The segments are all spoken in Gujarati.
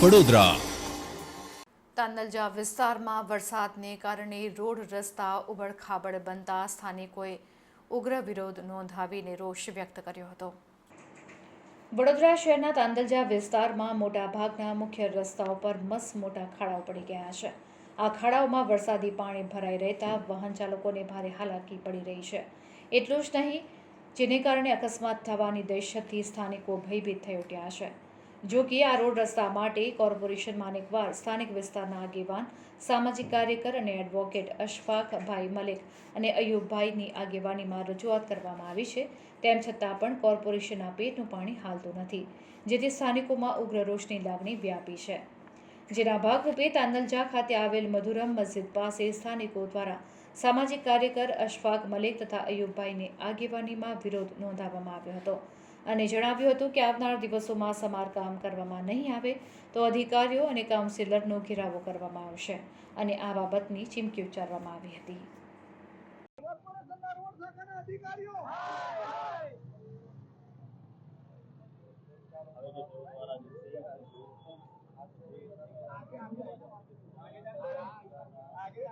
વડોદરા તાંદલજા વિસ્તારમાં વરસાદને કારણે રોડ રસ્તા ઉબડખાબડ બનતા સ્થાનિકોએ ઉગ્ર વિરોધ નોંધાવીને રોષ વ્યક્ત કર્યો હતો. વડોદરા શહેરના તાંદલજા વિસ્તારમાં મોટાભાગના મુખ્ય રસ્તાઓ પર મસ મોટા ખાડાઓ પડી ગયા છે. આ ખાડાઓમાં વરસાદી પાણી ભરાઈ રહેતા વાહન ચાલકોને ભારે હાલાકી પડી રહી છે. એટલું જ નહીં જેને કારણે અકસ્માત થવાની દહેશતથી સ્થાનિકો ભયભીત થઈ ઉઠ્યા છે. જો કે આ રોડ રસ્તા માટે કોર્પોરેશનમાં અનેકવાર સ્થાનિક વિસ્તારના આગેવાન, સામાજિક કાર્યકર અને એડવોકેટ અશફાકભાઈ મલિક અને અયુબભાઈની આગેવાનીમાં રજૂઆત કરવામાં આવી છે. તેમ છતાં પણ કોર્પોરેશનના પેટનું પાણી હાલતું નથી, જેથી સ્થાનિકોમાં ઉગ્ર રોષની લાગણી વ્યાપી છે. જેના ભાગરૂપે તાંદલજા ખાતે આવેલ મધુરમ મસ્જિદ પાસે સ્થાનિકો દ્વારા સામાજિક કાર્યકર અશફાક મલિક તથા અયુબભાઈની આગેવાનીમાં વિરોધ નોંધાવવામાં આવ્યો હતો અને જણાવ્યું હતું કે આવનાર દિવસોમાં સમારકામ કરવામાં નહીં આવે તો અધિકારીઓ અને કાઉન્સિલરનો ઘેરાવો કરવામાં આવશે અને આ બાબતની ચીમકી ઉચ્ચારવામાં આવી હતી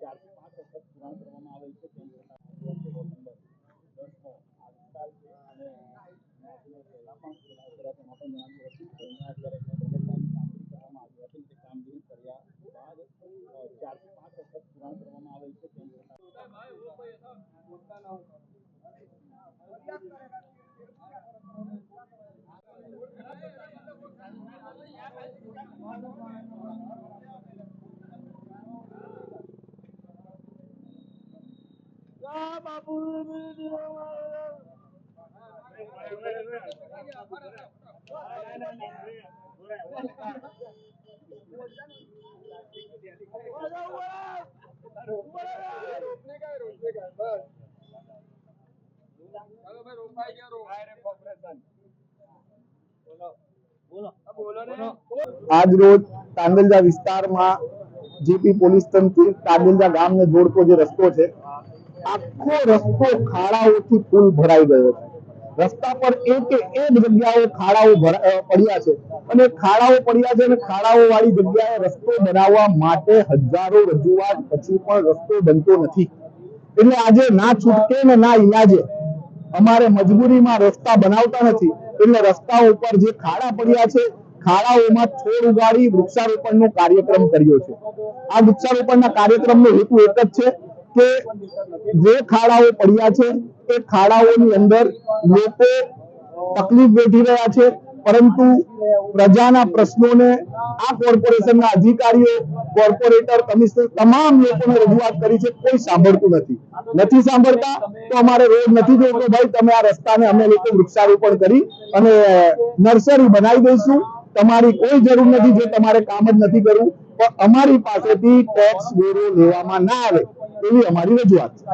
ચારથી પાંચ વખત પુરાણ કરવામાં આવે છે કોર્પોરેશનના રોડ શાખાના અધિકારીઓ આગે અંદર કરો ભાઈ લાઈન કરો લાઈન લાઈન કરો લાઈન લાઈન કરો પણ સાથે જાવ આગળ પોતે જાવ બાપુ આજ રોજ તાંદલજા વિસ્તારમાં જીપી પોલીસ તંત્ર તાંદલજા ગામને જોડતો જે રસ્તો છે આખો રસ્તો ખાડાઓથી ફૂલ ભરાઈ ગયો છે રસ્તા પર એક એક જગ્યાએ ખાડાઓ પડ્યા છે. અને ખાડાઓ પડ્યા છે અને ખાડાઓ વાળી જગ્યાએ રસ્તો બનાવવા માટે હજારો રજૂઆત પછી પણ રસ્તો બનતો નથી. એટલે આજે ના છૂટકે ને ના ઈલાજે અમારે મજબૂરીમાં રસ્તા બનાવતા નથી. એટલે રસ્તા ઉપર જે ખાડા પડ્યા છે, ખાડાઓમાં છોડ ઉગાડી વૃક્ષારોપણનો કાર્યક્રમ કર્યો છે. આ વૃક્ષારોપણના કાર્યક્રમનો હેતુ એક જ છે કે જે ખાડાઓ પડ્યા છે, એ ખાડાઓની અંદર લોકો તકલીફ વેઠી રહ્યા છે. પરંતુ પ્રજાના પ્રશ્નોને આ કોર્પોરેશનના અધિકારીઓ, કોર્પોરેટર, કમિશનર તમામ લોકોને રજૂઆત કરી છે. કોઈ સાંભળતું નથી. નથી સાંભળતા તો અમારે રોડ નથી જોઈતો ભાઈ, તમે આ રસ્તાને અમે લોકો વૃક્ષારોપણ કરી અને નર્સરી બનાવી દઈશું. તમારી કોઈ જરૂર નથી. જે તમારે કામ જ નથી કરવું. પણ અમારી પાસેથી ટેક્સ વેરો લેવામાં ના આવે. એવી અમારી રજૂઆત છે.